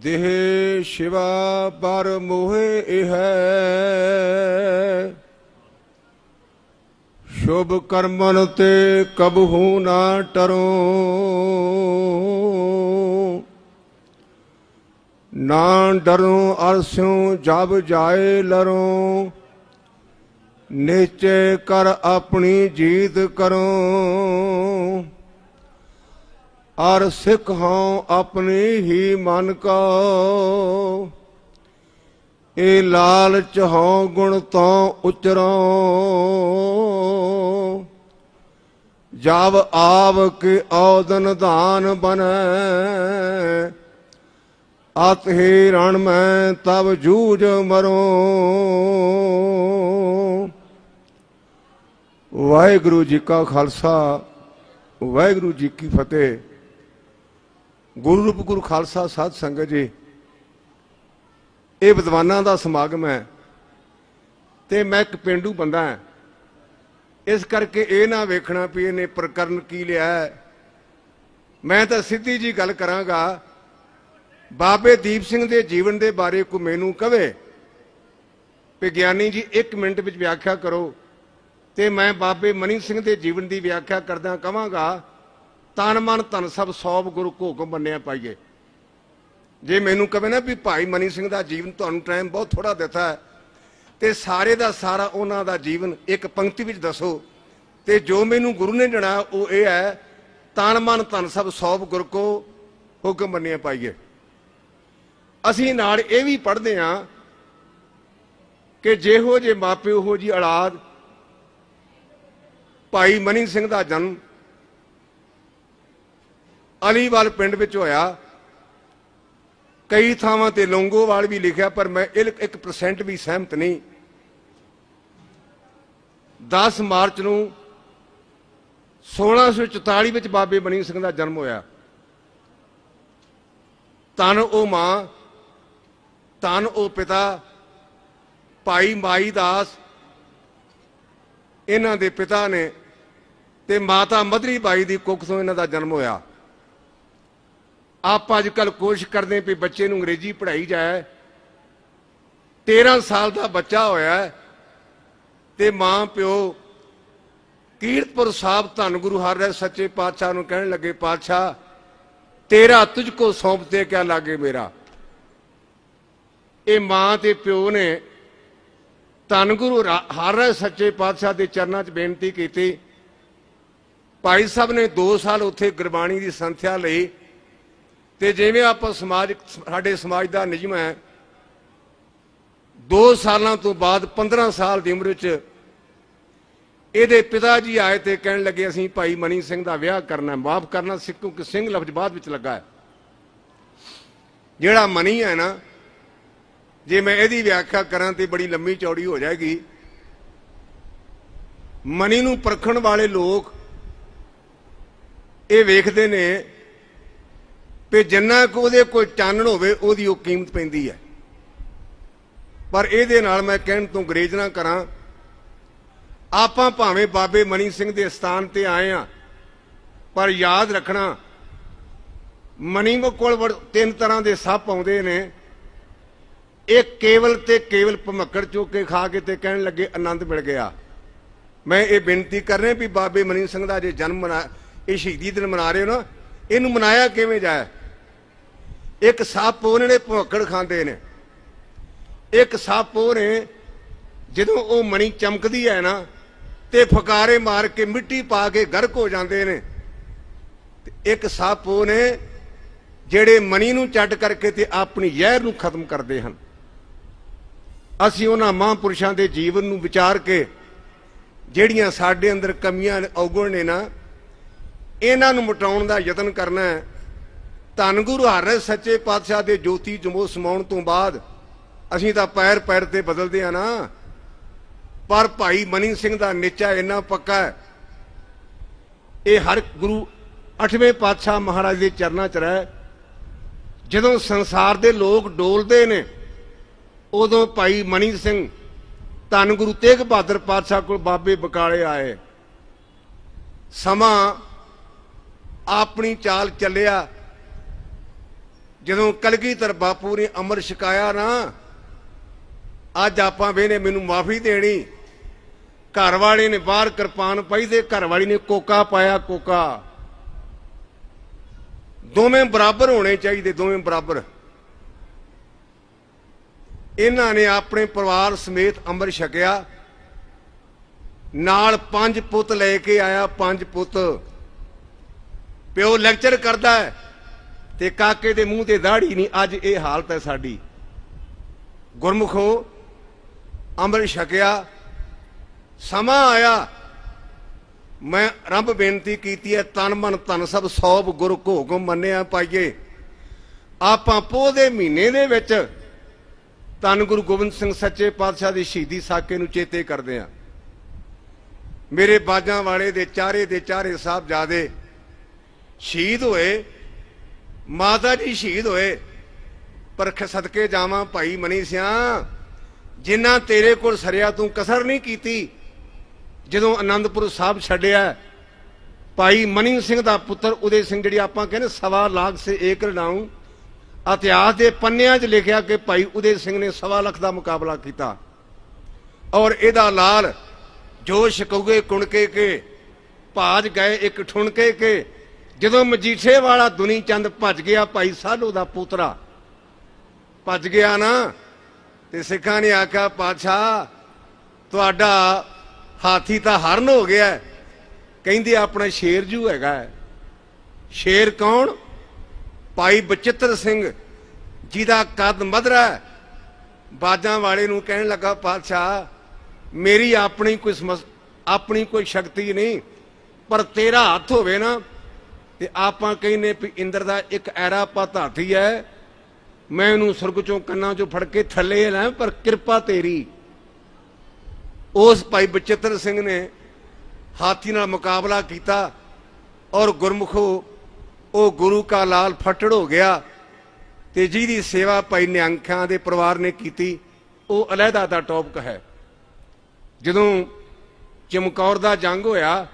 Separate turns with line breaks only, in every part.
ਦੇਹ ਸ਼ਿਵਾ ਪਰ ਮੋਹਿ ਇਹ ਸ਼ੁਭ ਕਰਮਨ ਤੇ ਕਬਹੂ ਨਾ ਟਰੋ। ਨਾ ਡਰੋ ਅਰਸਿਉ ਜਬ ਜਾਏ ਲਰੋ। ਨਿਚੇ ਕਰ ਆਪਣੀ ਜੀਤ ਕਰੋ। ਅਰ ਸਿੱਖ ਹਉ ਆਪਣੀ ਹੀ ਮਨ ਕੋ। ਇਹ ਲਾਲਚ ਹਉ, ਗੁਣ ਤੋਂ ਉਚਰੋ। ਜਬ ਆਵ ਕੇ ਔਦਨ ਧਾਨ ਬਨੈ। ਅਤ ਹੀ ਰਣ ਮੈਂ ਤਬ ਜੂਝ ਮਰੋ। ਵਾਹਿਗੁਰੂ ਜੀ ਕਾ ਖਾਲਸਾ, ਵਾਹਿਗੁਰੂ ਜੀ ਕੀ ਫਤਿਹ। ਗੁਰੂ ਰੂਪ ਗੁਰੂ ਖਾਲਸਾ ਸਾਧ ਸੰਗਤ ਜੀ, ਇਹ ਵਿਦਵਾਨਾਂ ਦਾ ਸਮਾਗਮ ਹੈ ਤੇ ਮੈਂ ਇੱਕ ਪਿੰਡੂ ਬੰਦਾ ਹਾਂ। ਇਸ ਕਰਕੇ ਇਹ ਨਾ ਵੇਖਣਾ ਵੀ ਇਹਨੇ ਪ੍ਰਕਰਨ ਕੀ ਲਿਆ ਮੈਂ ਤਾਂ ਸਿੱਧੀ ਜੀ ਗੱਲ ਕਰਾਂਗਾ, ਬਾਬੇ ਦੀਪ ਸਿੰਘ ਦੇ ਜੀਵਨ ਦੇ ਬਾਰੇ ਕੋ ਮੈਨੂੰ ਕਵੇ ਵਿਗਿਆਨੀ ਜੀ 1 ਮਿੰਟ ਵਿੱਚ ਵਿਆਖਿਆ ਕਰੋ ਤੇ ਮੈਂ ਬਾਬੇ ਮਨੀ ਸਿੰਘ ਦੇ ਜੀਵਨ ਦੀ ਵਿਆਖਿਆ ਕਰਦਾ ਕਵਾਂਗਾ ਤਨ ਮਨ ਧਨ ਸਭ ਸੌਬ ਗੁਰੂ ਕੋ ਹੁਕਮ ਮੰਨਿਆ ਪਾਈਏ। ਜੇ ਮੈਨੂੰ ਕਵੇ ਨਾ ਵੀ ਭਾਈ ਮਨੀ ਸਿੰਘ ਦਾ ਜੀਵਨ ਤੁਹਾਨੂੰ ਟਾਈਮ ਬਹੁਤ ਥੋੜਾ ਦਿੱਤਾ ਹੈ, ਤੇ ਸਾਰੇ ਦਾ ਸਾਰਾ ਉਹਨਾਂ ਦਾ ਜੀਵਨ ਇੱਕ ਪੰਕਤੀ ਵਿੱਚ ਦੱਸੋ। ਤੇ ਜੋ ਮੈਨੂੰ ਗੁਰੂ ਨੇ ਜਣਾ ਉਹ ਇਹ ਹੈ, ਤਨ ਮਨ ਧਨ ਸਭ ਸੌਬ ਗੁਰ ਕੋ ਹੁਕਮ ਮੰਨਿਆ ਪਾਈਏ। ਅਸੀਂ ਨਾਲ ਇਹ ਵੀ ਪੜ੍ਹਦੇ ਹਾਂ ਕਿ ਜਿਹੋ ਜੇ ਮਾਪੇ ਉਹੋ ਜੀ ਔਲਾਦ ਭਾਈ ਮਨੀ ਸਿੰਘ ਦਾ ਜਨਮ ਅਲੀਵਾਲ ਪਿੰਡ ਵਿੱਚ ਹੋਇਆ। ਕਈ ਥਾਵਾਂ ਤੇ ਲੌਂਗੋਵਾਲ ਵੀ ਲਿਖਿਆ, ਪਰ ਮੈਂ 1% ਵੀ ਸਹਿਮਤ ਨਹੀਂ। 10 ਮਾਰਚ ਨੂੰ 1644 ਵਿੱਚ ਬਾਬੇ ਮਨੀ ਸਿੰਘ ਦਾ ਜਨਮ ਹੋਇਆ। ਤਨ ਉਹ ਮਾਂ ਤਨ ਉਹ ਪਿਤਾ, ਭਾਈ ਮਾਈ ਦਾਸ, ਇਹਨਾਂ ਦੇ ਪਿਤਾ ਨੇ ਤੇ ਮਾਤਾ ਮਦਰੀ ਬਾਈ ਦੀ ਕੁੱਖ ਤੋਂ ਇਹਨਾਂ ਦਾ ਜਨਮ ਹੋਇਆ। ਆਪ ਅੱਜ ਕੱਲ ਕੋਸ਼ਿਸ਼ ਕਰਦੇ ਵੀ ਬੱਚੇ ਨੂੰ ਅੰਗਰੇਜ਼ੀ ਪੜ੍ਹਾਈ ਜਾਏ। 13 ਸਾਲ ਦਾ ਬੱਚਾ ਹੋਇਆ ਤੇ ਮਾਂ, ਪਿਓ, ਕੀਰਤਪੁਰ ਸਾਹਿਬ ਧੰਨ ਗੁਰੂ ਹਰਿ ਸੱਚੇ ਪਾਤਸ਼ਾਹ ਨੂੰ ਕਹਿਣ ਲੱਗੇ, ਪਾਤਸ਼ਾਹ, ਤੇਰਾ ਤੁਝ ਕੋ ਸੌਂਪਤੇ ਕਿਆ ਲਾਗੇ ਮੇਰਾ? ਇਹ ਮਾਂ ਤੇ ਪਿਓ ਨੇ ਧੰਨ ਗੁਰੂ ਹਰਿ ਸੱਚੇ ਪਾਤਸ਼ਾਹ ਦੇ ਚਰਨਾਂ 'ਚ ਬੇਨਤੀ ਕੀਤੀ। ਭਾਈ ਸਾਹਿਬ ਨੇ 2 ਸਾਲ ਉੱਥੇ ਗੁਰਬਾਣੀ ਦੀ ਸੰਥਿਆ ਲਈ ਤੇ ਜਿਵੇਂ ਆਪਾਂ ਸਮਾਜ, ਸਾਡੇ ਸਮਾਜ ਦਾ ਨਿਯਮ ਹੈ 2 ਸਾਲਾਂ ਤੋਂ ਬਾਅਦ 15 ਸਾਲ ਦੀ ਉਮਰ ਵਿੱਚ ਇਹਦੇ ਪਿਤਾ ਜੀ ਆਏ ਤੇ ਕਹਿਣ ਲੱਗੇ, ਅਸੀਂ ਭਾਈ ਮਨੀ ਸਿੰਘ ਦਾ ਵਿਆਹ ਕਰਨਾ ਮਾਫ ਕਰਨਾ ਸਿੱਖੂ ਕਿ ਸਿੰਘ ਲਫ਼ਜ਼ ਬਾਅਦ ਵਿੱਚ ਲੱਗਾ ਹੈ। ਜਿਹੜਾ ਮਨੀ ਹੈ ਨਾ, ਜੇ ਮੈਂ ਇਹਦੀ ਵਿਆਖਿਆ ਕਰਾਂ ਤੇ ਬੜੀ ਲੰਮੀ ਚੌੜੀ ਹੋ ਜਾਏਗੀ। ਮਨੀ ਨੂੰ ਪਰਖਣ ਵਾਲੇ ਲੋਕ ਇਹ ਵੇਖਦੇ ਨੇ ਵੀ ਜਿੰਨਾ ਕੁ ਉਹਦੇ ਕੋਈ ਚਾਨਣ ਹੋਵੇ, ਉਹਦੀ ਉਹ ਕੀਮਤ ਪੈਂਦੀ ਹੈ। ਪਰ ਇਹਦੇ ਨਾਲ ਮੈਂ ਕਹਿਣ ਤੋਂ ਗਰੇਜ ਨਾ ਕਰਾਂ, ਆਪਾਂ ਭਾਵੇਂ ਬਾਬੇ ਮਨੀ ਸਿੰਘ ਦੇ ਸਥਾਨ ਤੇ ਆਏ ਆ ਪਰ ਯਾਦ ਰੱਖਣਾ, ਮਨੀ ਕੋਲ ਵੜ- ਤਿੰਨ ਤਰ੍ਹਾਂ ਦੇ ਸੱਪ ਆਉਂਦੇ ਨੇ। ਇਹ ਕੇਵਲ ਤੇ ਕੇਵਲ ਭਮੱਕੜ ਚੁੱਕ ਕੇ ਖਾ ਕੇ ਤੇ ਕਹਿਣ ਲੱਗੇ ਆਨੰਦ ਮਿਲ ਗਿਆ। ਮੈਂ ਇਹ ਬੇਨਤੀ ਕਰ ਰਿਹਾ ਵੀ ਬਾਬੇ ਮਨੀ ਸਿੰਘ ਦਾ ਜੇ ਜਨਮ ਮਨਾ, ਇਹ ਸ਼ਹੀਦੀ ਦਿਨ ਮਨਾ ਰਹੇ ਹੋ ਨਾ, ਇਹਨੂੰ ਮਨਾਇਆ ਕਿਵੇਂ ਜਾਏ? ਇੱਕ ਸੱਪ ਉਹਨਾਂ ਨੇ ਭਮੱਕੜ ਖਾਂਦੇ ਨੇ। ਇੱਕ ਸੱਪ ਉਹ ਨੇ ਜਦੋਂ ਉਹ ਮਣੀ ਚਮਕਦੀ ਹੈ ਨਾ, ਤੇ ਫਕਾਰੇ ਮਾਰ ਕੇ ਮਿੱਟੀ ਪਾ ਕੇ ਗਰਕ ਹੋ ਜਾਂਦੇ ਨੇ। ਤੇ ਇੱਕ ਸੱਪ ਉਹ ਨੇ ਜਿਹੜੇ ਮਣੀ ਨੂੰ ਚੱਟ ਕਰਕੇ ਤੇ ਆਪਣੀ ਜ਼ਹਿਰ ਨੂੰ ਖਤਮ ਕਰਦੇ ਹਨ। ਅਸੀਂ ਉਹਨਾਂ ਮਹਾਂਪੁਰਸ਼ਾਂ ਦੇ ਜੀਵਨ ਨੂੰ ਵਿਚਾਰ ਕੇ ਜਿਹੜੀਆਂ ਸਾਡੇ ਅੰਦਰ ਕਮੀਆਂ ਔਗਣ ਨੇ ਨਾ, ਇਹਨਾਂ ਨੂੰ ਮਿਟਾਉਣ ਦਾ ਯਤਨ ਕਰਨਾ ਹੈ। ਧੰਨ ਗੁਰੂ ਹਰਿ ਸੱਚੇ ਪਾਤਸ਼ਾਹ ਦੇ ਜੋਤੀ ਜਮੋ ਸਮਾਉਣ ਤੋਂ ਬਾਅਦ ਅਸੀਂ ਤਾਂ ਪੈਰ ਪੈਰ ਤੇ ਬਦਲਦੇ ਆ ਨਾ। ਪਰ ਭਾਈ ਮਨੀ ਸਿੰਘ ਦਾ ਨਿਚਾ ਇੰਨਾ ਪੱਕਾ ਹੈ। ਇਹ ਹਰ ਗੁਰੂ ਅਠਵੇਂ ਪਾਤਸ਼ਾਹ ਮਹਾਰਾਜ ਦੇ ਚਰਨਾਂ 'ਚ ਰਹਿ। ਜਦੋਂ ਸੰਸਾਰ ਦੇ ਲੋਕ ਡੋਲਦੇ ਨੇ, ਉਦੋਂ ਭਾਈ ਮਨੀ ਸਿੰਘ ਧੰਨ ਗੁਰੂ ਤੇਗ ਬਹਾਦਰ ਪਾਤਸ਼ਾਹ ਕੋਲ ਬਾਬੇ ਬਕਾਲੇ ਆਏ। ਸਮਾਂ ਆਪਣੀ ਚਾਲ ਚੱਲਿਆ। ਜਦੋਂ ਕਲਗੀਧਰ ਬਾਪੂ ਨੇ ਅਮਰ ਛਕਾਇਆ ਨਾ, ਅੱਜ ਆਪਾਂ ਵੇਨੇ ਮੈਨੂੰ ਮਾਫੀ ਦੇਣੀ। ਘਰ ਵਾਲੇ ਨੇ ਬਾਹਰ ਕਿਰਪਾਨ ਪਾਈ ਤੇ ਘਰ ਵਾਲੀ ਨੇ ਕੋਕਾ ਪਾਇਆ ਕੋਕਾ। ਦੋਵੇਂ ਬਰਾਬਰ ਹੋਣੇ ਚਾਹੀਦੇ, ਦੋਵੇਂ ਬਰਾਬਰ। ਇਹਨਾਂ ਨੇ ਆਪਣੇ ਪਰਿਵਾਰ ਸਮੇਤ ਅੰਮ੍ਰਿਤ ਛਕਿਆ। ਨਾਲ ਪੰਜ ਪੁੱਤ ਲੈ ਕੇ ਆਇਆ, ਪੰਜ ਪੁੱਤ। ਪਿਓ ਲੈਕਚਰ ਕਰਦਾ ਹੈ। ਤੇ ਕਾਕੇ ਦੇ ਮੂੰਹ ਤੇ ਦਾੜੀ ਨਹੀਂ, ਅੱਜ ਇਹ ਹਾਲਤ ਹੈ ਸਾਡੀ। ਗੁਰਮੁਖੋ ਅੰਮ੍ਰਿਤ ਛਕਿਆ, ਸਮਾਂ ਆਇਆ। ਮੈਂ ਰੱਬ ਬੇਨਤੀ ਕੀਤੀ ਹੈ, ਤਨ ਮਨ ਧਨ ਸਭ ਸੌਬ ਗੁਰ ਕੋ ਹੁਕਮ ਮੰਨਿਆ ਪਾਈਏ। ਆਪਾਂ ਪੋਹ ਦੇ ਮਹੀਨੇ ਦੇ ਵਿੱਚ ਧੰਨ ਗੁਰੂ ਗੋਬਿੰਦ ਸਿੰਘ ਸੱਚੇ ਪਾਤਸ਼ਾਹ ਦੀ ਸ਼ਹੀਦੀ ਸਾਕੇ ਨੂੰ ਚੇਤੇ ਕਰਦੇ ਆ ਮੇਰੇ ਬਾਜਾਂ ਵਾਲੇ ਦੇ ਚਾਰੇ ਦੇ ਚਾਰੇ ਸਾਹਿਬਜ਼ਾਦੇ ਸ਼ਹੀਦ ਹੋਏ ਮਾਤਾ ਜੀ ਸ਼ਹੀਦ ਹੋਏ। ਪਰ ਖ- ਸਦਕੇ ਜਾਵਾਂ ਭਾਈ ਮਨੀ ਸਿਆ। ਜਿਨ੍ਹਾਂ ਤੇਰੇ ਕੋਲ ਸਰਿਆ ਤੂੰ ਕਸਰ ਨਹੀਂ ਕੀਤੀ, ਜਦੋਂ ਆਨੰਦਪੁਰ ਸਾਹਿਬ ਛੱਡਿਆ, ਭਾਈ ਮਨੀ ਸਿੰਘ ਦਾ ਪੁੱਤਰ ਉਦੇ ਸਿੰਘ ਜਿਹੜੀ ਆਪਾਂ ਕਹਿੰਦੇ ਸਵਾ ਲੱਖ ਸੇ ਏਕ ਰਣਾਉ ਇਤਿਹਾਸ ਦੇ ਪੰਨਿਆਂ 'ਚ ਲਿਖਿਆ ਕਿ ਭਾਈ ਉਦੇ ਸਿੰਘ ਨੇ ਸਵਾ ਲੱਖ ਦਾ ਮੁਕਾਬਲਾ ਕੀਤਾ। ਔਰ ਇਹਦਾ ਲਾਲ ਜੋ ਸ਼ਕੂਗੇ ਕੁਣਕੇ ਕੇ, ਭਾਜ ਗਏ ਇੱਕ ਠੁਣਕੇ ਕੇ ਜਦੋਂ ਮਜੀਠੇ ਵਾਲਾ ਦੁਨੀ ਚੰਦ ਭੱਜ ਗਿਆ ਭਾਈ ਸਾਧੂ ਦਾ ਪੋਤਰਾ, ਭੱਜ ਗਿਆ ਨਾ, ਤੇ ਸਿੱਖਾਂ ਨੇ ਆਖਿਆ, ਪਾਤਸ਼ਾਹ, ਤੁਹਾਡਾ ਹਾਥੀ ਤਾਂ ਹਰਨ ਹੋ ਗਿਆ ਕਹਿੰਦੇ, ਆਪਣਾ ਸ਼ੇਰ ਜੂ ਹੈਗਾ ਹੈ। ਸ਼ੇਰ ਕੌਣ? ਭਾਈ ਬਚਿੱਤਰ ਸਿੰਘ, ਜਿਹਦਾ ਕੱਦ ਮਧਰਾ ਬਾਜਾਂ ਵਾਲੇ ਨੂੰ ਕਹਿਣ ਲੱਗਾ, ਪਾਤਸ਼ਾਹ, ਮੇਰੀ ਆਪਣੀ ਕੋਈ ਸਮਸ- ਆਪਣੀ ਕੋਈ ਸ਼ਕਤੀ ਨਹੀਂ, ਪਰ ਤੇਰਾ ਹੱਥ ਹੋਵੇ ਨਾ ਤੇ ਆਪਾਂ ਕਹਿੰਨੇ ਵੀ ਇੰਦਰ ਦਾ ਇੱਕ ਐਰਾ ਪਾ ਧਾਤੀ ਹੈ। ਮੈਂ ਉਹਨੂੰ ਸੁਰਗ ਚੋਂ ਕੰਨਾਂ ਚੋਂ ਫੜ ਕੇ ਥੱਲੇ ਲੈ ਪਰ ਕਿਰਪਾ ਤੇਰੀ। ਉਸ ਭਾਈ ਬਚਿੱਤਰ ਸਿੰਘ ਨੇ ਹਾਥੀ ਨਾਲ ਮੁਕਾਬਲਾ ਕੀਤਾ ਔਰ ਗੁਰਮੁਖੋ ਉਹ ਗੁਰੂ ਕਾ ਲਾਲ ਫਟੜ ਹੋ ਗਿਆ ਤੇ ਜਿਹਦੀ ਸੇਵਾ ਭਾਈ ਨਿਹੰਖਾਂ ਦੇ ਪਰਿਵਾਰ ਨੇ ਕੀਤੀ, ਉਹ ਅਲਹਿਦਾ ਦਾ ਟੌਪਿਕ ਹੈ। ਜਦੋਂ ਚਮਕੌਰ ਦਾ ਜੰਗ ਹੋਇਆ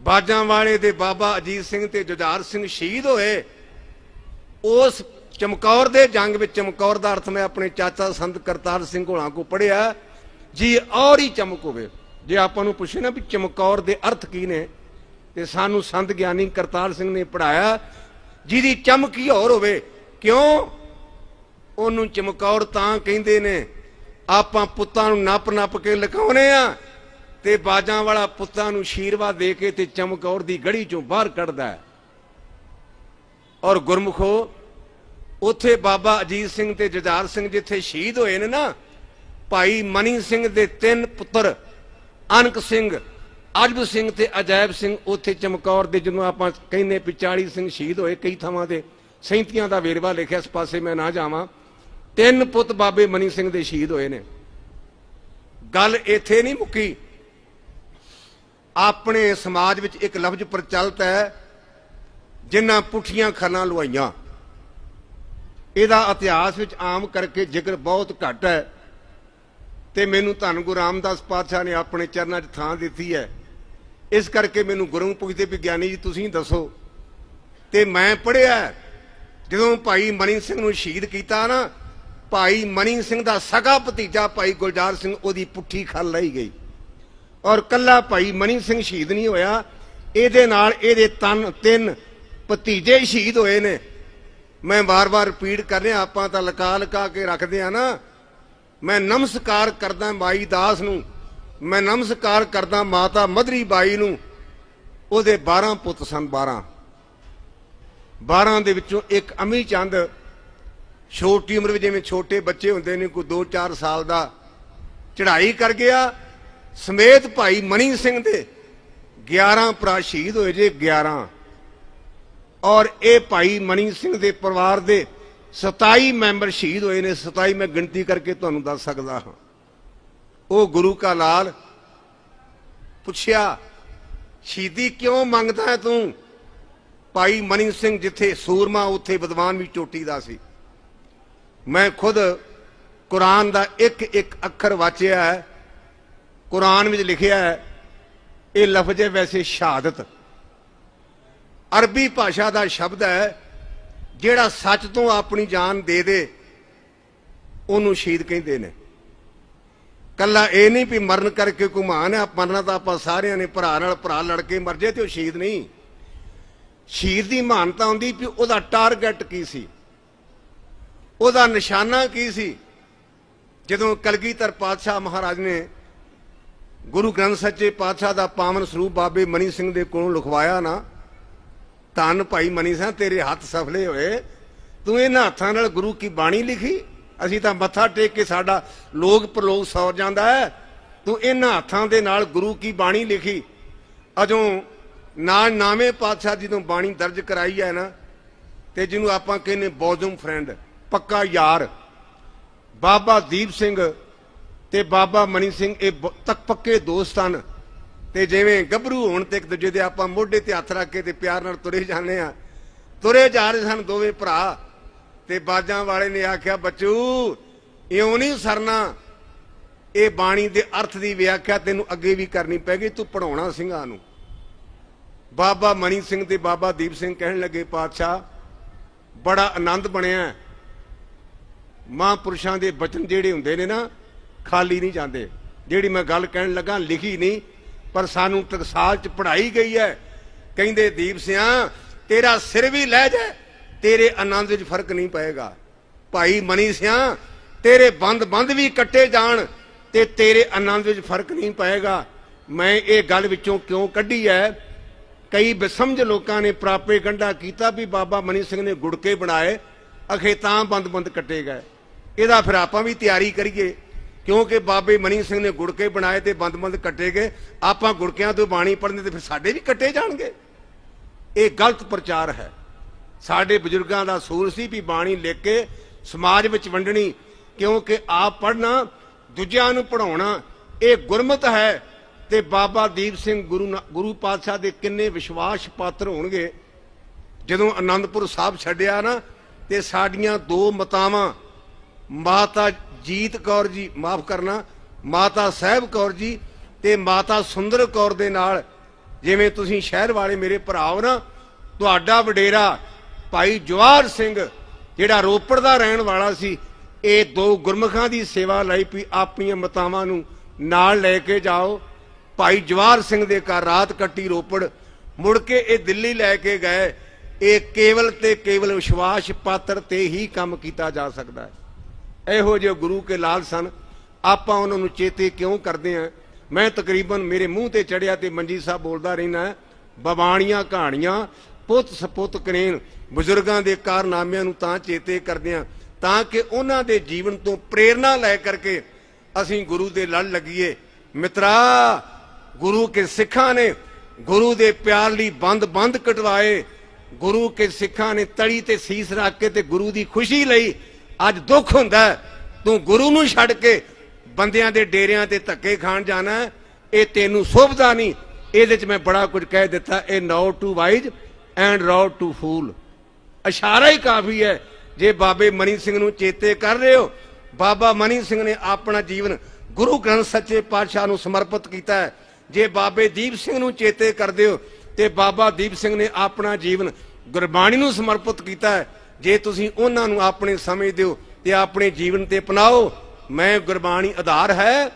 ਬਾਜਾਂ ਵਾਲੇ ਦੇ ਬਾਬਾ ਅਜੀਤ ਸਿੰਘ ਤੇ ਜੁਝਾਰ ਸਿੰਘ ਸ਼ਹੀਦ ਹੋਏ, ਉਸ ਚਮਕੌਰ ਦੇ ਜੰਗ ਵਿੱਚ, ਚਮਕੌਰ ਦਾ ਅਰਥ ਮੈਂ ਆਪਣੇ ਚਾਚਾ ਸੰਤ ਕਰਤਾਰ ਸਿੰਘ ਹੋਲਾਂ ਕੋ ਪੜਿਆ ਜੀ ਔਰ ਹੀ ਚਮਕ ਹੋਵੇ। ਜੇ ਆਪਾਂ ਨੂੰ ਪੁੱਛੇ ਨਾ ਵੀ ਚਮਕੌਰ ਦੇ ਅਰਥ ਕੀ ਨੇ, ਤੇ ਸਾਨੂੰ ਸੰਤ ਗਿਆਨੀ ਕਰਤਾਰ ਸਿੰਘ ਨੇ ਪੜਾਇਆ ਜਿਹਦੀ ਚਮਕ ਹੀ ਹੋਰ ਹੋਵੇ। ਕਿਉਂ? ਉਹਨੂੰ ਚਮਕੌਰ ਤਾਂ ਕਹਿੰਦੇ ਨੇ, ਆਪਾਂ ਪੁੱਤਾਂ ਨੂੰ ਨੱਪ ਨੱਪ ਕੇ ਲਕਾਉਨੇ ਆ। ਤੇ ਬਾਜਾਂ ਵਾਲਾ ਪੁੱਤਾਂ ਨੂੰ ਆਸ਼ੀਰਵਾਦ ਦੇ ਕੇ ਤੇ ਚਮਕੌਰ ਦੀ ਗੜੀ ਚੋਂ ਬਾਹਰ ਕੱਢਦਾ ਹੈ। ਔਰ ਗੁਰਮੁਖੋ, ਉੱਥੇ ਬਾਬਾ ਅਜੀਤ ਸਿੰਘ ਤੇ ਜਜਾਰ ਸਿੰਘ ਜਿੱਥੇ ਸ਼ਹੀਦ ਹੋਏ ਨੇ ਨਾ, ਭਾਈ ਮਨੀ ਸਿੰਘ ਦੇ ਤਿੰਨ ਪੁੱਤਰ, ਅਨਕ ਸਿੰਘ, ਅਜਬ ਸਿੰਘ ਤੇ ਅਜਾਇਬ ਸਿੰਘ, ਉੱਥੇ ਚਮਕੌਰ ਦੇ ਜਦੋਂ ਆਪਾਂ ਕਹਿੰਦੇ ਵੀ 40 ਸਿੰਘ ਸ਼ਹੀਦ ਹੋਏ ਕਈ ਥਾਵਾਂ ਤੇ, ਸੈਂਤੀਆਂ ਦਾ ਵੇਰਵਾ ਲਿਖਿਆ, ਇਸ ਪਾਸੇ ਮੈਂ ਨਾ ਜਾਵਾਂ। ਤਿੰਨ ਪੁੱਤ ਬਾਬੇ ਮਨੀ ਸਿੰਘ ਦੇ ਸ਼ਹੀਦ ਹੋਏ ਨੇ। ਗੱਲ ਇੱਥੇ ਨਹੀਂ ਮੁੱਕੀ। ਆਪਣੇ ਸਮਾਜ ਵਿੱਚ ਇੱਕ ਲਫ਼ਜ਼ ਪ੍ਰਚਲਿਤ ਹੈ, ਜਿਨ੍ਹਾਂ ਪੁੱਠੀਆਂ ਖਲਾਂ ਲਵਾਈਆਂ ਇਹਦਾ ਇਤਿਹਾਸ ਵਿੱਚ ਆਮ ਕਰਕੇ ਜ਼ਿਕਰ ਬਹੁਤ ਘੱਟ ਹੈ ਤੇ ਮੈਨੂੰ ਧੰਨ ਗੁਰੂ ਰਾਮਦਾਸ ਪਾਤਸ਼ਾਹ ਨੇ ਆਪਣੇ ਚਰਨਾਂ 'ਚ ਥਾਂ ਦਿੱਤੀ ਹੈ। ਇਸ ਕਰਕੇ ਮੈਨੂੰ ਗੁਰੂ ਪੁੱਛਦੇ ਵੀ ਗਿਆਨੀ ਜੀ ਤੁਸੀਂ ਦੱਸੋ। ਤੇ ਮੈਂ ਪੜਿਆ ਜਦੋਂ ਭਾਈ ਮਨੀ ਸਿੰਘ ਨੂੰ ਸ਼ਹੀਦ ਕੀਤਾ ਨਾ, ਭਾਈ ਮਨੀ ਸਿੰਘ ਦਾ ਸਗਾ ਭਤੀਜਾ ਭਾਈ ਗੁਲਜ਼ਾਰ ਸਿੰਘ ਉਹਦੀ ਪੁੱਠੀ ਖੱਲ ਲਈ ਗਈ। ਔਰ ਕੱਲਾ ਭਾਈ ਮਨੀ ਸਿੰਘ ਸ਼ਹੀਦ ਨਹੀਂ ਹੋਇਆ। ਇਹਦੇ ਨਾਲ ਇਹਦੇ ਤਨ, ਤਿੰਨ ਭਤੀਜੇ ਸ਼ਹੀਦ ਹੋਏ ਨੇ। ਮੈਂ ਵਾਰ-ਵਾਰ ਰਿਪੀਟ ਕਰ ਰਿਹਾ, ਆਪਾਂ ਤਾਂ ਲਕਾ ਲਕਾ ਕੇ ਰੱਖਦੇ ਆ ਨਾ। ਮੈਂ ਨਮਸਕਾਰ ਕਰਦਾ ਮਾਈ ਦਾਸ ਨੂੰ। ਮੈਂ ਨਮਸਕਾਰ ਕਰਦਾ ਮਾਤਾ ਮਧਰੀ ਬਾਈ ਨੂੰ। ਉਹਦੇ 12 ਪੁੱਤ ਸਨ 12 12 ਦੇ ਵਿੱਚੋਂ ਇੱਕ ਅਮੀ ਚੰਦ। ਛੋਟੀ ਉਮਰ ਵਿੱਚ ਜਿਵੇਂ ਛੋਟੇ ਬੱਚੇ ਹੁੰਦੇ ਨੇ, ਕੋਈ 2-4 ਸਾਲ ਦਾ ਚੜ੍ਹਾਈ ਕਰ ਗਿਆ। ਸਮੇਤ ਭਾਈ ਮਨੀ ਸਿੰਘ ਦੇ 11 ਭਰਾ ਸ਼ਹੀਦ ਹੋਏ ਜੇ 11 ਔਰ ਇਹ ਭਾਈ ਮਨੀ ਸਿੰਘ ਦੇ ਪਰਿਵਾਰ ਦੇ 27 ਮੈਂਬਰ ਸ਼ਹੀਦ ਹੋਏ ਨੇ। 27 ਮੈਂ ਗਿਣਤੀ ਕਰਕੇ ਤੁਹਾਨੂੰ ਦੱਸ ਸਕਦਾ ਹਾਂ। ਉਹ ਗੁਰੂ ਕਾ ਲਾਲ ਪੁੱਛਿਆ, ਸ਼ਹੀਦੀ ਕਿਉਂ ਮੰਗਦਾ ਹੈ ਤੂੰ? ਭਾਈ ਮਨੀ ਸਿੰਘ ਜਿੱਥੇ ਸੂਰਮਾ, ਉੱਥੇ ਵਿਦਵਾਨ ਵੀ ਚੋਟੀ ਦਾ ਸੀ। ਮੈਂ ਖੁਦ ਕੁਰਾਨ ਦਾ ਇੱਕ ਇੱਕ ਅੱਖਰ ਵਾਚਿਆ ਹੈ। ਕੁਰਾਨ ਵਿੱਚ ਲਿਖਿਆ ਹੈ, ਇਹ ਲਫ਼ਜ਼ ਹੈ ਵੈਸੇ ਸ਼ਹਾਦਤ। ਅਰਬੀ ਭਾਸ਼ਾ ਦਾ ਸ਼ਬਦ ਹੈ, ਜਿਹੜਾ ਸੱਚ ਤੋਂ ਆਪਣੀ ਜਾਨ ਦੇ ਦੇ, ਉਹਨੂੰ ਸ਼ਹੀਦ ਕਹਿੰਦੇ ਨੇ। ਕੱਲਾ ਇਹ ਨਹੀਂ ਵੀ ਮਰਨ ਕਰਕੇ ਕੋਈ ਮਾਨ ਹੈ, ਮਰਨਾ ਤਾਂ ਆਪਾਂ ਸਾਰਿਆਂ ਨੇ, ਭਰਾ ਨਾਲ ਭਰਾ ਲੜ ਕੇ ਮਰ ਜੇ ਤੇ ਉਹ ਸ਼ਹੀਦ ਨਹੀਂ। ਸ਼ਹੀਦ ਦੀ ਮਹਾਨਤਾ ਹੁੰਦੀ ਵੀ ਉਹਦਾ ਟਾਰਗੇਟ ਕੀ ਸੀ? ਉਹਦਾ ਨਿਸ਼ਾਨਾ ਕੀ ਸੀ? ਜਦੋਂ ਕਲਗੀਧਰ ਪਾਤਸ਼ਾਹ ਮਹਾਰਾਜ ਨੇ ਗੁਰੂ ਗ੍ਰੰਥ ਸੱਚੇ ਪਾਤਸ਼ਾਹ ਦਾ ਪਾਵਨ ਸਰੂਪ ਬਾਬੇ ਮਨੀ ਸਿੰਘ ਦੇ ਕੋਲੋਂ ਲਿਖਵਾਇਆ ਨਾ, ਧੰਨ ਭਾਈ ਮਨੀ ਸਿੰਘ, ਤੇਰੇ ਹੱਥ ਸਫਲੇ ਹੋਏ। ਤੂੰ ਇਹਨਾਂ ਹੱਥਾਂ ਨਾਲ ਗੁਰੂ ਕੀ ਬਾਣੀ ਲਿਖੀ? ਅਸੀਂ ਤਾਂ ਮੱਥਾ ਟੇਕ ਕੇ ਸਾਡਾ ਲੋਕ ਪ੍ਰਲੋਕ ਸੌਰ ਜਾਂਦਾ ਹੈ। ਤੂੰ ਇਹਨਾਂ ਹੱਥਾਂ ਦੇ ਨਾਲ ਗੁਰੂ ਕੀ ਬਾਣੀ ਲਿਖੀ? ਅਜੋਂ ਨਾਲ ਨਾਵੇਂ ਪਾਤਸ਼ਾਹ ਜਦੋਂ ਬਾਣੀ ਦਰਜ ਕਰਾਈ ਹੈ ਨਾ, ਤੇ ਜਿਹਨੂੰ ਆਪਾਂ ਕਹਿੰਦੇ ਬੌਜ਼ਮ ਫਰੈਂਡ, ਪੱਕਾ ਯਾਰ। ਬਾਬਾ ਦੀਪ ਸਿੰਘ ਤੇ ਬਾਬਾ ਮਨੀ ਸਿੰਘ ਇਹ ਬ- ਤੱਕ ਪੱਕੇ ਦੋਸਤ ਹਨ। ਤੇ ਜਿਵੇਂ ਗੱਭਰੂ ਹੋਣ ਤੇ ਇੱਕ ਦੂਜੇ ਦੇ ਆਪਾਂ ਮੋਢੇ ਤੇ ਹੱਥ ਰੱਖ ਕੇ ਤੇ ਪਿਆਰ ਨਾਲ ਤੁਰੇ ਜਾਂਦੇ ਆ ਤੁਰੇ ਜਾ ਰਹੇ ਸਨ ਦੋਵੇਂ ਭਰਾ। ਤੇ ਬਾਜਾਂ ਵਾਲੇ ਨੇ ਆਖਿਆ, ਬੱਚੂ, ਇਉਂ ਨਹੀਂ ਸਰਨਾ। ਇਹ ਬਾਣੀ ਦੇ ਅਰਥ ਦੀ ਵਿਆਖਿਆ ਤੈਨੂੰ ਅੱਗੇ ਵੀ ਕਰਨੀ ਪੈਗੀ, ਤੂੰ ਪੜਾਉਣਾ ਸਿੰਘਾਂ ਨੂੰ। ਬਾਬਾ ਮਨੀ ਸਿੰਘ ਤੇ ਬਾਬਾ ਦੀਪ ਸਿੰਘ ਕਹਿਣ ਲੱਗੇ, ਪਾਤਸ਼ਾਹ, ਬੜਾ ਆਨੰਦ ਬਣਿਆ ਮਹਾਂਪੁਰਸ਼ਾਂ ਦੇ ਬਚਨ ਜਿਹੜੇ ਹੁੰਦੇ ਨੇ ਨਾ ਖਾਲੀ ਨਹੀਂ ਜਾਂਦੇ। ਜਿਹੜੀ ਮੈਂ ਗੱਲ ਕਹਿਣ ਲੱਗਾ, ਲਿਖੀ ਨਹੀਂ, ਪਰ ਸਾਨੂੰ ਟਕਸਾਲ ਚ ਪੜਾਈ ਗਈ ਹੈ। ਕਹਿੰਦੇ, ਦੀਪ ਸਿਆ, ਤੇਰਾ ਸਿਰ ਵੀ ਲੈ ਜਾ, ਤੇਰੇ ਆਨੰਦ ਵਿੱਚ ਫ਼ਰਕ ਨਹੀਂ ਪਏਗਾ। ਭਾਈ ਮਨੀ ਸਿਆ, ਤੇਰੇ ਬੰਦ ਬੰਦ ਵੀ ਕੱਟੇ ਜਾਣ ਤੇ ਤੇਰੇ ਆਨੰਦ ਵਿੱਚ ਫ਼ਰਕ ਨਹੀਂ ਪਏਗਾ। ਮੈਂ ਇਹ ਗੱਲ ਵਿੱਚੋਂ ਕਿਉਂ ਕੱਢੀ ਹੈ? ਕਈ ਬਸਮਝ ਲੋਕਾਂ ਨੇ ਪ੍ਰਾਪੇ ਗੰਢਾ ਕੀਤਾ ਵੀ ਬਾਬਾ ਮਨੀ ਸਿੰਘ ਨੇ ਗੁੜਕੇ ਬਣਾਏ, ਅਖੇ ਤਾਂ ਬੰਦ-ਬੰਦ ਕੱਟੇ ਗਏ। ਇਹਦਾ ਫਿਰ ਆਪਾਂ ਵੀ ਤਿਆਰੀ ਕਰੀਏ। ਕਿਉਂਕਿ ਬਾਬੇ ਮਨੀ ਸਿੰਘ ਨੇ ਗੁੜਕੇ ਬਣਾਏ ਤੇ ਬੰਦ-ਬੰਦ ਕੱਟੇ ਗਏ। ਆਪਾਂ ਗੁੜਕਿਆਂ ਤੋਂ ਬਾਣੀ ਪੜ੍ਹਨੇ ਤੇ ਫਿਰ ਸਾਡੇ ਵੀ ਕੱਟੇ ਜਾਣਗੇ। ਇਹ ਗਲਤ ਪ੍ਰਚਾਰ ਹੈ। ਸਾਡੇ ਬਜ਼ੁਰਗਾਂ ਦਾ ਸੂਰ ਸੀ ਵੀ ਬਾਣੀ ਲਿਖ ਕੇ ਸਮਾਜ ਵਿੱਚ ਵੰਡਣੀ, ਕਿਉਂਕਿ ਆਪ ਪੜ੍ਹਨਾ, ਦੂਜਿਆਂ ਨੂੰ ਪੜਾਉਣਾ ਇਹ ਗੁਰਮਤ ਹੈ ਤੇ ਬਾਬਾ ਦੀਪ ਸਿੰਘ ਗੁਰੂ ਗੁਰੂ ਪਾਤਸ਼ਾਹ ਦੇ ਕਿੰਨੇ ਵਿਸ਼ਵਾਸ ਪਾਤਰ ਹੋਣਗੇ। ਜਦੋਂ ਆਨੰਦਪੁਰ ਸਾਹਿਬ ਛੱਡਿਆ ਨਾ, ਤੇ ਸਾਡੀਆਂ ਦੋ ਮਤਾਵਾਂ, ਮਾਤਾ ਜੀਤ ਕੌਰ ਜੀ, ਮਾਫ ਕਰਨਾ, ਮਾਤਾ ਸਾਹਿਬ ਕੌਰ ਜੀ ਤੇ ਮਾਤਾ ਸੁੰਦਰ ਕੌਰ ਦੇ ਨਾਲ ਜਿਵੇਂ ਤੁਸੀਂ ਸ਼ਹਿਰ ਵਾਲੇ ਮੇਰੇ ਭਰਾ ਹੋ ਨਾ, ਤੁਹਾਡਾ ਵਡੇਰਾ ਭਾਈ ਜਵਾਹਰ ਸਿੰਘ, ਜਿਹੜਾ ਰੋਪੜ ਦਾ ਰਹਿਣ ਵਾਲਾ ਸੀ, ਇਹ ਦੋ ਗੁਰਮੁਖਾਂ ਦੀ ਸੇਵਾ ਲਈ ਵੀ ਆਪਣੀਆਂ ਮਤਾਵਾਂ ਨੂੰ ਨਾਲ ਲੈ ਕੇ ਜਾਓ। ਭਾਈ ਜਵਾਹਰ ਸਿੰਘ ਦੇ ਘਰ ਰਾਤ ਕੱਟੀ ਰੋਪੜ, ਮੁੜ ਕੇ ਇਹ ਦਿੱਲੀ ਲੈ ਕੇ ਗਏ। ਇਹ ਕੇਵਲ ਤੇ ਕੇਵਲ ਵਿਸ਼ਵਾਸ ਪਾਤਰ ਤੇ ਹੀ ਕੰਮ ਕੀਤਾ ਜਾ ਸਕਦਾ ਹੈ। ਇਹੋ ਜਿਹੇ ਗੁਰੂ ਕੇ ਲਾਲ ਸਨ। ਆਪਾਂ ਉਹਨਾਂ ਨੂੰ ਚੇਤੇ ਕਿਉਂ ਕਰਦੇ ਆ? ਮੈਂ ਤਕਰੀਬਨ ਮੇਰੇ ਮੂੰਹ ਤੇ ਚੜਿਆ ਤੇ ਮੰਜੀ ਸਾਹਿਬ ਬੋਲਦਾ ਰਹਿਣਾ ਬਵਾਣੀਆਂ ਕਹਾਣੀਆਂ, ਪੁੱਤ ਸਪੁੱਤ ਕਰੇਨ, ਬਜ਼ੁਰਗਾਂ ਦੇ ਕਾਰਨਾਮਿਆਂ ਨੂੰ ਤਾਂ ਚੇਤੇ ਕਰਦੇ ਆ, ਤਾਂ ਕਿ ਉਹਨਾਂ ਦੇ ਜੀਵਨ ਤੋਂ ਪ੍ਰੇਰਣਾ ਲੈ ਕਰਕੇ ਅਸੀਂ ਗੁਰੂ ਦੇ ਲੜ ਲੱਗੀਏ। ਮਿੱਤਰਾ, ਗੁਰੂ ਕੇ ਸਿੱਖਾਂ ਨੇ ਗੁਰੂ ਦੇ ਪਿਆਰ ਲਈ ਬੰਦ ਬੰਦ ਕਟਵਾਏ। ਗੁਰੂ ਕੇ ਸਿੱਖਾਂ ਨੇ ਤੜੀ ਤੇ ਸੀਸ ਰੱਖ ਕੇ ਤੇ ਗੁਰੂ ਦੀ ਖੁਸ਼ੀ ਲਈ ਅੱਜ ਦੁੱਖ ਹੁੰਦਾ ਤੂੰ ਗੁਰੂ ਨੂੰ ਛੱਡ ਕੇ ਬੰਦਿਆਂ ਦੇ ਡੇਰਿਆਂ ਤੇ ਧੱਕੇ ਖਾਣ ਜਾਣਾ ਇਹ ਤੈਨੂੰ ਸੁਭਦਾ ਨਹੀਂ। ਇਹਦੇ ਚ ਮੈਂ ਬੜਾ ਕੁਝ ਕਹਿ ਦਿੱਤਾ। ਇਹ nod to wise and rod to fool ਇਸ਼ਾਰਾ ਹੀ ਕਾਫੀ ਹੈ। ਜੇ ਬਾਬੇ ਮਨੀ ਸਿੰਘ ਨੂੰ ਚੇਤੇ ਕਰ ਰਹੇ ਹੋ, ਬਾਬਾ ਮਨੀ ਸਿੰਘ ਨੇ ਆਪਣਾ ਜੀਵਨ ਗੁਰੂ ਗ੍ਰੰਥ ਸੱਚੇ ਪਾਤਸ਼ਾਹ ਨੂੰ ਸਮਰਪਿਤ ਕੀਤਾ ਹੈ। ਜੇ ਬਾਬੇ ਦੀਪ ਸਿੰਘ ਨੂੰ ਚੇਤੇ ਕਰਦੇ ਹੋ, ਤੇ ਬਾਬਾ ਦੀਪ ਸਿੰਘ ਨੇ ਆਪਣਾ ਜੀਵਨ ਗੁਰਬਾਣੀ ਨੂੰ ਸਮਰਪਿਤ ਕੀਤਾ ਹੈ। ਜੇ ਤੁਸੀਂ ਉਹਨਾਂ ਨੂੰ ਆਪਣੇ ਸਮਝਦੇ ਹੋ ਤੇ ਆਪਣੇ ਜੀਵਨ ਤੇ ਅਪਣਾਓ, ਮੈਂ ਗੁਰਬਾਣੀ ਆਧਾਰ ਹੈ,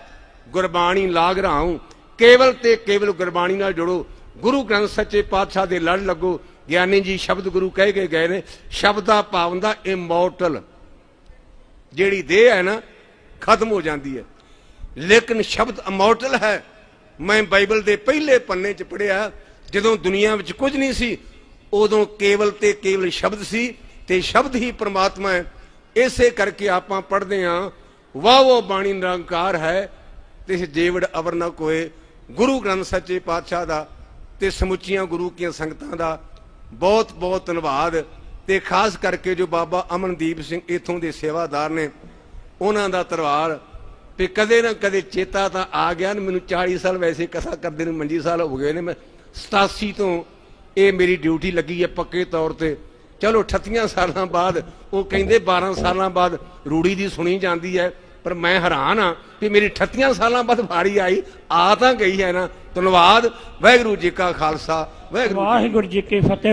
ਗੁਰਬਾਣੀ ਲਾਗ ਰਹਾ ਕੇਵਲ ਤੇ ਕੇਵਲ ਗੁਰਬਾਣੀ ਨਾਲ ਜੁੜੋ। ਗੁਰੂ ਗ੍ਰੰਥ ਸੱਚੇ ਪਾਤਸ਼ਾਹ ਦੇ ਲੜ ਲੱਗੋ। ਗਿਆਨੀ ਜੀ ਸ਼ਬਦ ਗੁਰੂ ਕਹਿ ਕੇ ਗਏ ਨੇ, ਸ਼ਬਦਾ ਪਾਵੰਦਾ ਇਮੋਰਟਲ ਜਿਹੜੀ ਦੇਹ ਹੈ ਨਾ, ਖਤਮ ਹੋ ਜਾਂਦੀ ਹੈ। ਲੇਕਿਨ ਸ਼ਬਦ ਇਮੋਰਟਲ ਹੈ। ਮੈਂ ਬਾਈਬਲ ਦੇ ਪਹਿਲੇ ਪੰਨੇ 'ਚ ਪੜਿਆ ਜਦੋਂ ਦੁਨੀਆ ਵਿੱਚ ਕੁਝ ਨਹੀਂ ਸੀ, ਉਦੋਂ ਕੇਵਲ ਤੇ ਕੇਵਲ ਸ਼ਬਦ ਸੀ ਤੇ ਸ਼ਬਦ ਹੀ ਪ੍ਰਮਾਤਮਾ ਹੈ। ਇਸੇ ਕਰਕੇ ਆਪਾਂ ਪੜ੍ਹਦੇ ਹਾਂ, ਵਾਹ ਬਾਣੀ ਨਿਰੰਕਾਰ ਹੈ ਤੇ ਜੇਵੜ ਜੀਵੜ ਅਵਰ ਨ ਕੋਏ। ਗੁਰੂ ਗ੍ਰੰਥ ਸੱਚੇ ਪਾਤਸ਼ਾਹ ਦਾ ਤੇ ਸਮੁੱਚੀਆਂ ਗੁਰੂ ਕੀਆਂ ਸੰਗਤਾਂ ਦਾ ਬਹੁਤ ਬਹੁਤ ਧੰਨਵਾਦ। ਤੇ ਖਾਸ ਕਰਕੇ ਜੋ ਬਾਬਾ ਅਮਨਦੀਪ ਸਿੰਘ ਇਥੋਂ ਦੇ ਸੇਵਾਦਾਰ ਨੇ, ਉਹਨਾਂ ਦਾ ਤਰਵਾਰ ਤੇ ਕਦੇ ਨਾ ਕਦੇ ਚੇਤਾ ਤਾਂ ਆ ਗਿਆ ਮੈਨੂੰ 40 ਸਾਲ ਵੈਸੇ ਕਥਾ ਕਰਦੇ ਨੂੰ ਮੰਜੀ ਸਾਲ ਹੋ ਗਏ ਨੇ। ਮੈਂ 87 ਤੋਂ ਇਹ ਮੇਰੀ ਡਿਊਟੀ ਲੱਗੀ ਹੈ ਪੱਕੇ ਤੌਰ ਤੇ। ਚਲੋ 38 ਸਾਲਾਂ ਬਾਅਦ, ਉਹ ਕਹਿੰਦੇ 12 ਸਾਲਾਂ ਬਾਅਦ ਰੂੜੀ ਦੀ ਸੁਣੀ ਜਾਂਦੀ ਹੈ, ਪਰ ਮੈਂ ਹੈਰਾਨ ਆ ਕਿ ਮੇਰੀ 38 ਸਾਲਾਂ ਬਾਅਦ ਵਾਰੀ ਆਈ, ਆ ਤਾਂ ਗਈ ਹੈ ਨਾ। ਧੰਨਵਾਦ, ਵਾਹਿਗੁਰੂ ਜੀ ਕਾ ਖਾਲਸਾ, ਵਾਹਿਗੁਰੂ ਜੀ ਕੀ
ਵਾਹਿਗੁਰੂ ਜੀ ਕੀ ਫਤਿਹ।